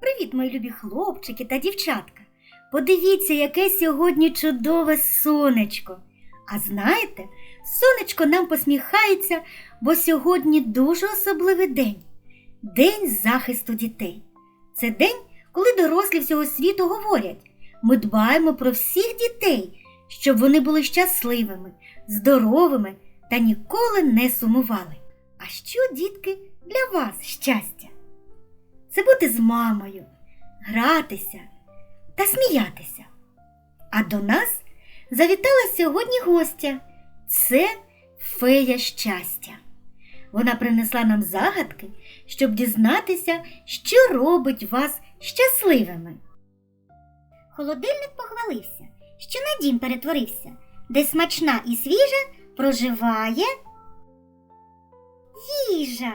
Привіт, мої любі хлопчики та дівчатка. Подивіться, яке сьогодні чудове сонечко. А знаєте, сонечко нам посміхається, бо сьогодні дуже особливий день День захисту дітей. Це день, коли дорослі всього світу говорять: ми дбаємо про всіх дітей, щоб вони були щасливими, здоровими та ніколи не сумували. А що, дітки, для вас щастя? Це бути з мамою, гратися та сміятися. А до нас завітала сьогодні гостя. Це фея щастя. Вона принесла нам загадки, щоб дізнатися, що робить вас щасливими. Холодильник похвалився, що на дім перетворився, де смачна і свіжа проживає їжа.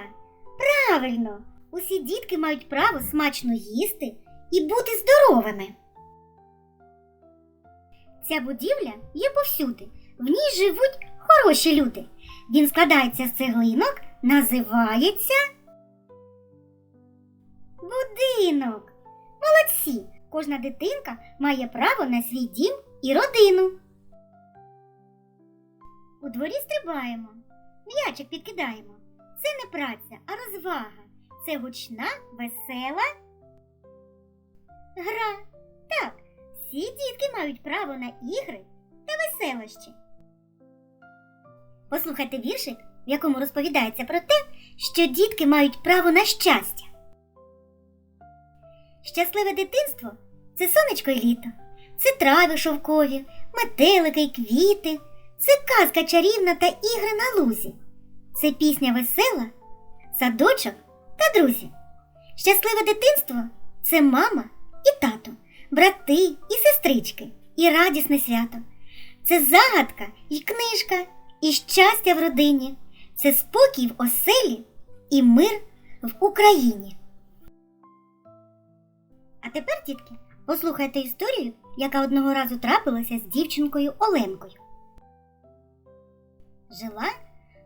Правильно, усі дітки мають право смачно їсти і бути здоровими. Ця будівля є повсюди. В ній живуть хороші люди. Він складається з цеглинок, називається будинок. Молодці! Кожна дитинка має право на свій дім і родину. У дворі стрибаємо, м'ячик підкидаємо. Це не праця, а розвага. Це гучна, весела гра. Так, всі дітки мають право на ігри та веселощі. Послухайте віршик, в якому розповідається про те, що дітки мають право на щастя. Щасливе дитинство це сонечко й літо, це трави шовкові, метелики й квіти, це казка чарівна та ігри на лузі. Це пісня весела, садочок та друзі. Щасливе дитинство це мама і тато, брати і сестрички, і радісне свято. Це загадка і книжка, і щастя в родині, це спокій в оселі і мир в Україні. А тепер, дітки, послухайте історію, яка одного разу трапилася з дівчинкою Оленкою. Жила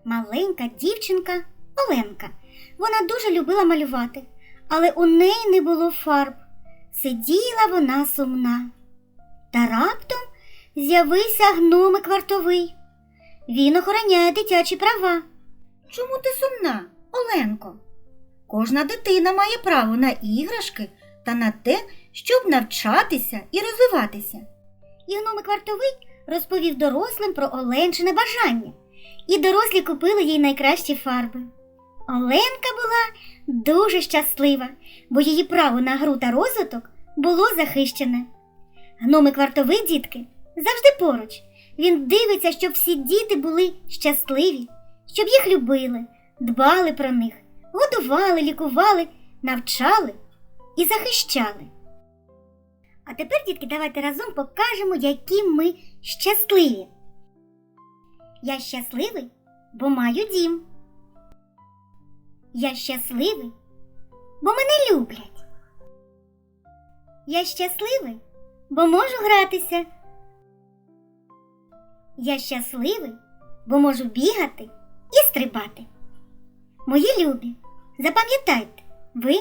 маленька дівчинка Оленка. Вона дуже любила малювати, але у неї не було фарб. Сиділа вона сумна. Та раптом з'явився гномик вартовий. Він охороняє дитячі права. Чому ти сумна, Оленко? Кожна дитина має право на іграшки та на те, щоб навчатися і розвиватися. І гномик вартовий розповів дорослим про Оленчине бажання, і дорослі купили їй найкращі фарби. Оленка була дуже щаслива, бо її право на гру та розвиток було захищене. Гномик вартовий, дітки, завжди поруч. Він дивиться, щоб всі діти були щасливі, щоб їх любили, дбали про них, годували, лікували, навчали і захищали. А тепер, дітки, давайте разом покажемо, які ми щасливі. Я щасливий, бо маю дім. Я щасливий, бо мене люблять. Я щасливий, бо можу гратися. Я щасливий, бо можу бігати і стрибати. Мої любі, запам'ятайте, ви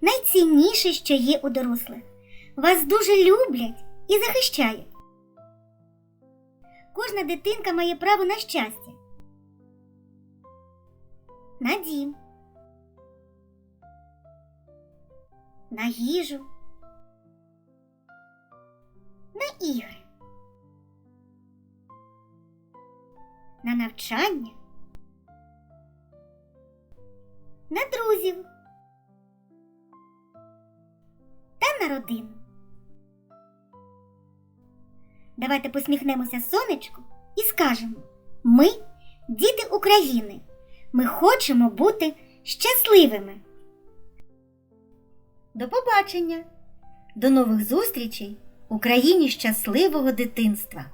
найцінніше, що є у дорослих. Вас дуже люблять і захищають. Кожна дитинка має право на щастя. На дім. На їжу. На ігри. На навчання. На друзів. Та на родину. Давайте посміхнемося сонечку і скажемо: ми діти України. Ми хочемо бути щасливими. До побачення! До нових зустрічей Україні щасливого дитинства!